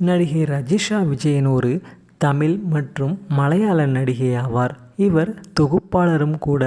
நடிகை ரஜிஷா விஜயன் ஒரு தமிழ் மற்றும் மலையாள நடிகை ஆவார் இவர் தொகுப்பாளரும் கூட.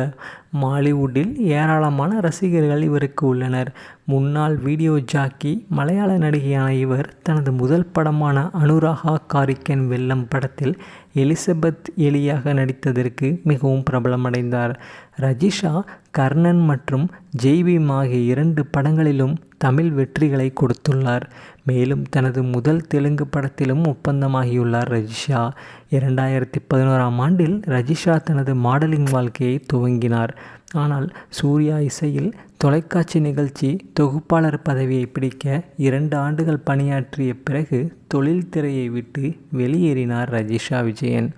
மாலிவுட்டில் ஏராளமான ரசிகர்கள் இவருக்கு உள்ளனர். முன்னாள் வீடியோ ஜாக்கி மலையாள நடிகையான இவர் தனது முதல் படமான அனுராகா காரிக்கன் வெள்ளம் படத்தில் எலிசபெத் எலியாக நடித்ததற்கு மிகவும் பிரபலமடைந்தார். ரஜிஷா கர்ணன் மற்றும் ஜெய்பீம் ஆகிய இரண்டு படங்களிலும் தமிழ் வெற்றிகளை கொடுத்துள்ளார். மேலும் தனது முதல் தெலுங்கு படத்திலும் ஒப்பந்தமாகியுள்ளார் ரஜிஷா. இரண்டாயிரத்தி பதினோராம் ஆண்டில் ரஜிஷா தனது மாடலிங் வாழ்க்கையை துவங்கினார். ஆனால் சூர்யா இசையில் தொலைக்காட்சி நிகழ்ச்சி தொகுப்பாளர் பதவியை பிடிக்க இரண்டு ஆண்டுகள் பணியாற்றிய பிறகு தொழில்துறையை விட்டு வெளியேறினார் ரஜிஷா விஜயன்.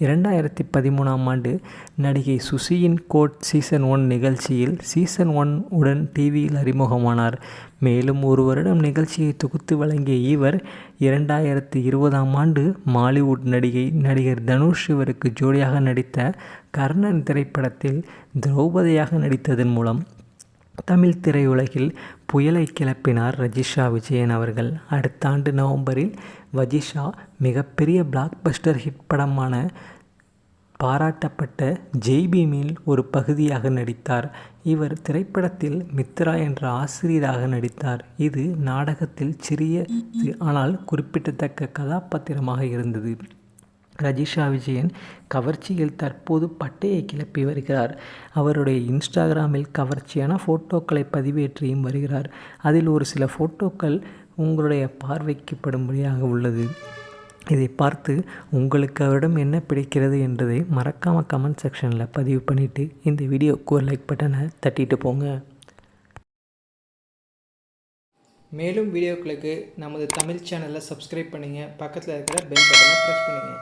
இரண்டாயிரத்தி பதிமூணாம் ஆண்டு நடிகை சுசியின் கோட் சீசன் ஒன் நிகழ்ச்சியில் சீசன் ஒன் உடன் டிவியில் அறிமுகமானார். மேலும் ஒரு வருடம் நிகழ்ச்சியை தொகுத்து வழங்கிய இவர் இரண்டாயிரத்தி இருபதாம் ஆண்டு மாலிவுட் நடிகை நடிகர் தனுஷ் இவருக்கு ஜோடியாக நடித்த கர்ணன் திரைப்படத்தில் திரௌபதியாக நடித்ததன் மூலம் தமிழ் திரையுலகில் புயலை கிளப்பினார் ரஜிஷா விஜயன் அவர்கள். அடுத்த ஆண்டு நவம்பரில் வஜிஷா மிகப்பெரிய பிளாக்பஸ்டர் ஹிட் படமான பாராட்டப்பட்ட ஜெய்பீமில் ஒரு பகுதியாக நடித்தார். இவர் திரைப்படத்தில் மித்ரா என்ற ஆசிரியராக நடித்தார். இது நாடகத்தில் சிறிய ஆனால் குறிப்பிடத்தக்க கதாபாத்திரமாக இருந்தது. ரஜிஷா விஜயன் கவர்ச்சியில் தற்போது பட்டையை கிளப்பி வருகிறார். அவருடைய இன்ஸ்டாகிராமில் கவர்ச்சியான ஃபோட்டோக்களை பதிவேற்றியும் வருகிறார். அதில் ஒரு சில ஃபோட்டோக்கள் உங்களுடைய பார்வைக்குப்படும்படியாக உள்ளது. இதை பார்த்து உங்களுக்கு அவரிடம் என்ன பிடிக்கிறது என்பதை மறக்காமல் கமெண்ட் செக்ஷனில் பதிவு பண்ணிவிட்டு இந்த வீடியோவுக்கு ஒரு லைக் பட்டனை தட்டிட்டு போங்க. மேலும் வீடியோக்களுக்கு நமது தமிழ் சேனலை சப்ஸ்கிரைப் பண்ணுங்கள் பக்கத்தில் இருக்கிற பெல் பட்டனை ப்ரெஸ் பண்ணுங்கள்